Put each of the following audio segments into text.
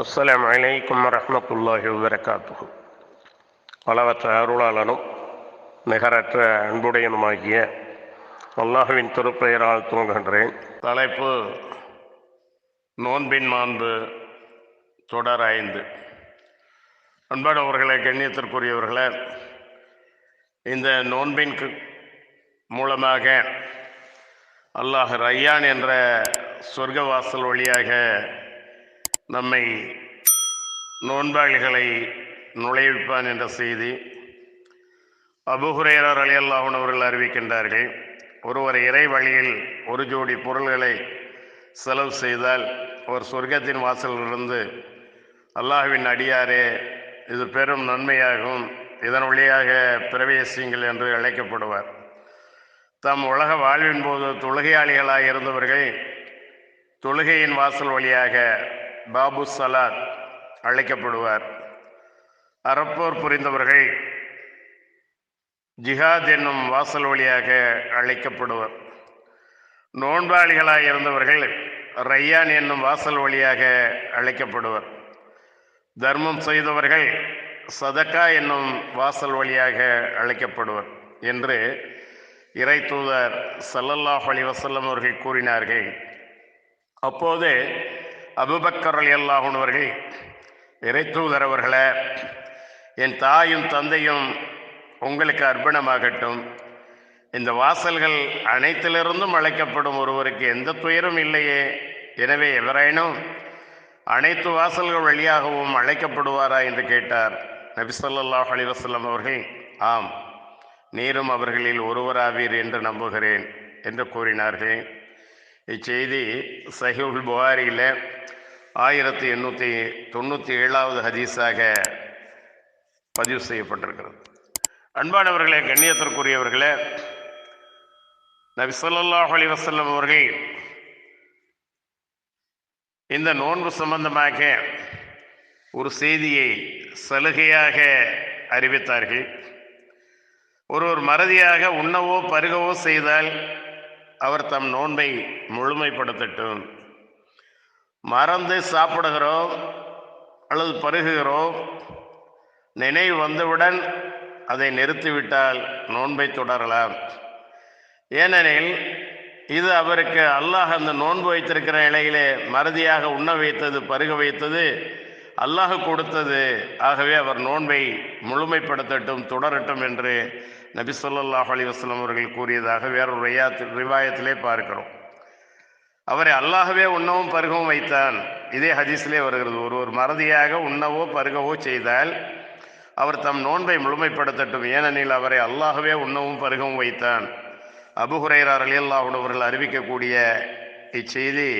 அஸ்லாம் அலைக்கும் வரஹ்மத்துல்லாஹி வபரகாத்துஹு. அளவற்ற அருளாளனும் நிகரற்ற அன்புடையனுமாகிய அல்லாஹுவின் திருப்பெயரால் தூங்குகின்றேன் தலைப்பு நோன்பின் மாண்பு தொடர் ஐந்து. அன்பானவர்களே கண்ணியத்திற்குரியவர்களே இந்த நோன்பின் மூலமாக அல்லாஹ் ரையான் என்ற சொர்க்கவாசல் வழியாக நம்மை நோன்பாளிகளை நுழைவிப்பான் என்ற செய்தி அபுஹுரேரர் அலி அல்லாஹன் அவர்கள் அறிவிக்கின்றார்கள். ஒருவர் இறை வழியில் ஒரு ஜோடி பொருள்களை செலவு செய்தால் அவர் சொர்க்கத்தின் வாசலிலிருந்து அல்லாஹ்வின் அடியாரே இது பெரும் நன்மையாகும். இதன் வழியாக பிரவேசியுங்கள் என்று அழைக்கப்படுவார். தம் உலக வாழ்வின் போது தொழுகையாளிகளாக இருந்தவர்கள் தொழுகையின் வாசல் வழியாக பாபு சலாத் அழைக்கப்படுவார். அறப்போர் புரிந்தவர்கள் ஜிஹாத் என்னும் வாசல் வழியாக அழைக்கப்படுவர். நோன்பாளிகளாக இருந்தவர்கள் ரையான் என்னும் வாசல் வழியாக அழைக்கப்படுவர். தர்மம் செய்தவர்கள் சதக்கா என்னும் வாசல் வழியாக அழைக்கப்படுவர் என்று இறை தூதர் சல்லல்லாஹ் அலி வசல்லம் அவர்கள் கூறினார்கள். அப்போது அபுபக்கர் அலி அல்லாஹன் இறை அவர்களே என் தாயும் தந்தையும் உங்களுக்கு அர்ப்பணமாகட்டும். இந்த வாசல்கள் அனைத்திலிருந்தும் அழைக்கப்படும் ஒருவருக்கு எந்த துயரும் இல்லையே. எனவே எவரேனும் அனைத்து வாசல்கள் வழியாகவும் அழைக்கப்படுவாரா என்று கேட்டார். நபிசல்லாஹ் அலிவசல்லம் அவர்கள் ஆம் நீரும் அவர்களில் ஒருவராவீர் என்று நம்புகிறேன் என்று கூறினார்கள். இச்செய்தி சஹீஹுல் புகாரியில் ஆயிரத்தி எண்ணூற்றி தொண்ணூற்றி ஏழாவது ஹதீஸாக பதிவு செய்யப்பட்டிருக்கிறது. அன்பானவர்களே கண்ணியத்திற்குரியவர்களே நபி ஸல்லல்லாஹு அலைஹி அவர்கள் இந்த நோன்பு சம்பந்தமாக ஒரு செய்தியை சலுகையாக அறிவித்தார்கள். ஒருவர் மறதியாக உண்ணவோ பருகவோ செய்தால் அவர் தம் நோன்பை முழுமைப்படுத்தட்டும். மறந்து சாப்பிடுகிறோம் அல்லது பருகுகிறோம் நினைவு வந்தவுடன் அதை நிறுத்திவிட்டால் நோன்பை தொடரலாம். ஏனெனில் இது அவருக்கு அல்லாஹ் அந்த நோன்பு வைத்திருக்கிற நிலையிலே மறதியாக உண்ண வைத்தது பருக வைத்தது அல்லாஹ் கொடுத்தது. ஆகவே அவர் நோன்பை முழுமைப்படுத்தட்டும் தொடரட்டும் என்று நபி ஸல்லல்லாஹு அலி வஸ்லம் அவர்கள் கூறியதாக வேறொரு ரியாத் ரிவாயத்திலே பார்க்கிறோம். அவரை அல்லாகவே உண்ணவும் பருகவும் வைத்தான். இதே ஹதீஸ்லே வருகிறது. ஒருவர் மறதியாக உண்ணவோ பருகவோ செய்தால் அவர் தம் நோன்பை முழுமைப்படுத்தட்டும். ஏனெனில் அவரை அல்லாகவே உண்ணவும் பருகவும் வைத்தான். அபுஹுரைரார் அல்லாஹுடன் அவர்கள் அறிவிக்கக்கூடிய இச்செய்தி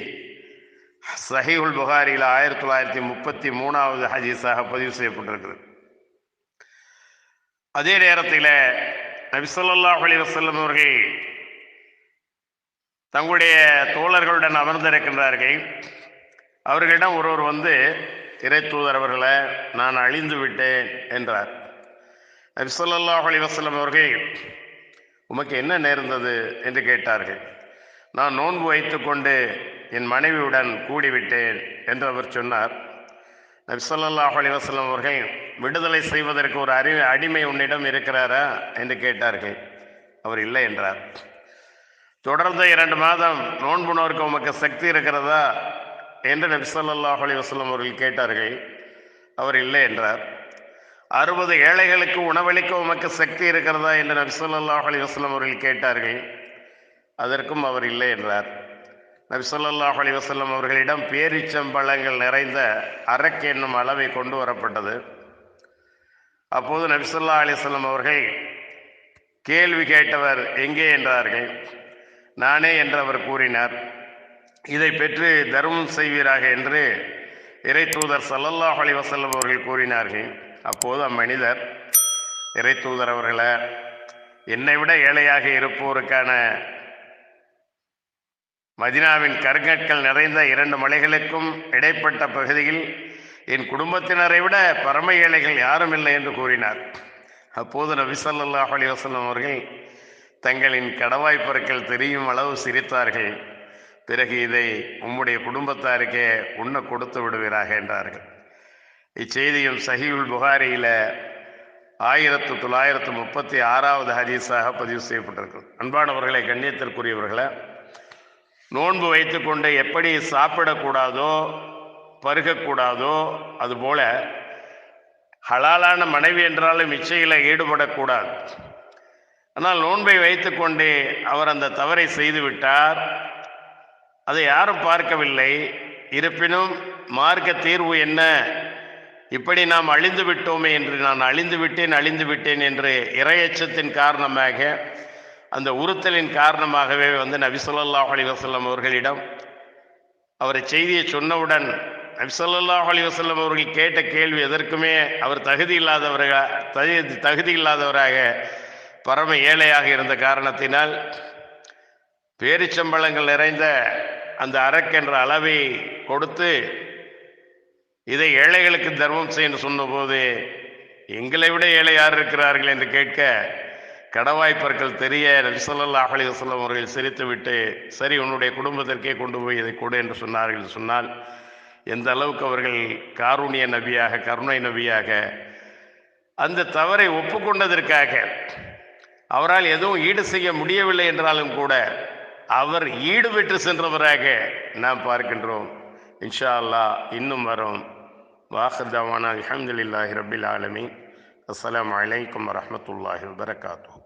சஹீவுல் புகாரியில் ஆயிரத்தி தொள்ளாயிரத்தி முப்பத்தி மூணாவது ஹதீஸாக பதிவு செய்யப்பட்டிருக்கிறது. அதே நேரத்தில் நபிசல்லாஹ் அலி வசல்லம் அவர்கள் தங்களுடைய தோழர்களுடன் அமர்ந்திருக்கின்றார்கள். அவர்களிடம் ஒருவர் வந்து இறை தூதர் அவர்களை நான் அழிந்து விட்டேன் என்றார். நபிசல்லாஹ் அலி வசல்லம் அவர்கள் உமக்கு என்ன நேர்ந்தது? என்று கேட்டார்கள். நான் நோன்பு வைத்துக்கொண்டு என் மனைவியுடன் கூடிவிட்டேன் என்று அவர் சொன்னார். நபிசல்லாஹ் ஸல்லல்லாஹு அலைஹி அவர்கள் விடுதலை செய்வதற்கு ஒரு அறி அடிமை உன்னிடம் இருக்கிறாரா? என்று கேட்டார்கள். அவர் இல்லை என்றார். தொடர்ந்து இரண்டு மாதம் நோன்பு நோர்க்க உமக்கு சக்தி இருக்கிறதா? என்று நபிசல்லாஹ் ஸல்லல்லாஹு அலைஹி அவர்கள் கேட்டார்கள். அவர் இல்லை என்றார். அறுபது ஏழைகளுக்கு உணவளிக்க உமக்கு சக்தி இருக்கிறதா? என்று நபிசல்லாஹ் ஸல்லல்லாஹு அலைஹி அவர்கள் கேட்டார்கள். அதற்கும் அவர் இல்லை என்றார். நபி ஸல்லல்லாஹு அலைஹி அவர்களிடம் பேரிச்சம்பழங்கள் நிறைந்த அரக்கு என்னும் அளவை கொண்டு வரப்பட்டது. அப்போது நபி ஸல்லல்லாஹு அலைஹி அவர்கள் கேள்வி கேட்டவர் எங்கே என்றார்கள். நானே என்று அவர் கூறினார். இதை பெற்று தர்மம் செய்வீராக என்று இறை தூதர் சல்லல்லாஹ் அலி வசல்லம் அவர்கள் கூறினார்கள். அப்போது அம்மனிதர் இறை தூதர் அவர்களை என்னை விட ஏழையாக இருப்போருக்கான மதினாவின் கருங்கற்கள் நிறைந்த இரண்டு மலைகளுக்கும் இடைப்பட்ட பகுதியில் என் குடும்பத்தினரை விட பரம ஏழைகள் யாரும் இல்லை என்று கூறினார். அப்போது நபி ஸல்லல்லாஹு அலைஹி அவர்கள் தங்களின் கடவாய் பொருட்கள் தெரியும் அளவு சிரித்தார்கள். பிறகு இதை உம்முடைய குடும்பத்தாருக்கே உண்ண கொடுத்து விடுவீராக என்றார்கள். இச்செய்தியும் சஹிவுல் புகாரியில் ஆயிரத்து தொள்ளாயிரத்து முப்பத்தி ஆறாவது ஹதீஸாக பதிவு செய்யப்பட்டிருக்கிறது. அன்பானவர்களை கண்ணியத்திற்குரியவர்களை நோன்பு வைத்துக்கொண்டு எப்படி சாப்பிடக்கூடாதோ பருகக்கூடாதோ அதுபோல ஹலாலான மனைவி என்றாலும் இச்சையில் ஈடுபடக்கூடாது. ஆனால் நோன்பை வைத்துக்கொண்டு அவர் அந்த தவறை செய்துவிட்டார் அதை யாரும் பார்க்கவில்லை. இருப்பினும் மார்க்க தீர்வு என்ன? இப்படி நாம் அழிந்து விட்டோமே என்று நான் அழிந்து விட்டேன் அழிந்து விட்டேன் என்று இரையச்சத்தின் காரணமாக அந்த உறுத்தலின் காரணமாகவே வந்து நபிசல்லா அலி வசல்லம் அவர்களிடம் அவரை செய்தியை சொன்னவுடன் நபி அலி வசல்லம் அவர்கள் கேட்ட கேள்வி எதற்குமே அவர் தகுதி இல்லாதவராக தகுதி தகுதி இல்லாதவராக பரம ஏழையாக இருந்த காரணத்தினால் பேரிச்சம்பளங்கள் நிறைந்த அந்த அரக்கென்ற அளவை கொடுத்து இதை ஏழைகளுக்கு தர்மம் செய்ய சொன்னபோது எங்களை விட ஏழை யார் இருக்கிறார்கள் என்று கேட்க கடவாய்ப்பற்கள் தெரிய நபிசல்லாஹ் அலி வசலம் அவர்கள் சிரித்துவிட்டு சரி உன்னுடைய குடும்பத்திற்கே கொண்டு போய் இதை கொடு என்று சொன்னார்கள். சொன்னால் எந்த அளவுக்கு அவர்கள் காருணிய நபியாக கருணை நபியாக அந்த தவறை ஒப்புக்கொண்டதற்காக அவரால் எதுவும் ஈடு செய்ய முடியவில்லை என்றாலும் கூட அவர் ஈடு பெற்று சென்றவராக நாம் பார்க்கின்றோம். இன்ஷா அல்லாஹ் இன்னும் வரும். வாஹர் அஹமதுல்லாஹி ரபில் ஆலமி அஸ்லாம் வலைக்கம் வரமத்துல்லாஹி வபரகாத்துஹு.